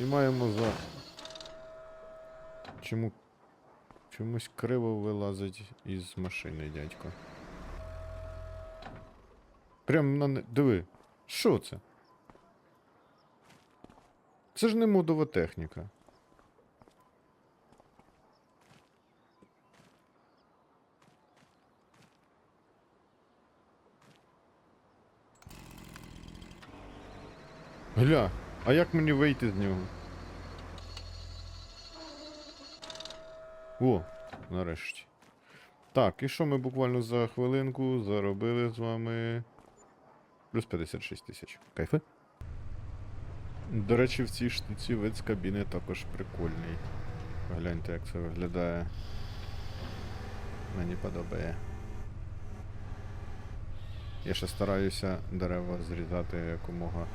І маємо за. Чому. Чомусь криво вилазить із машини, дядько. Прям на не. Диви. Що це? Це ж не модова техніка. Гля, а як мені вийти з нього? О, нарешті. Так, і що ми буквально за хвилинку заробили з вами. Плюс 56 тисяч. Кайфи? До речі, в цій штуці з кабіни також прикольний. Погляньте, як це виглядає. Мені подобає. Я ще стараюся дерева зрізати якомога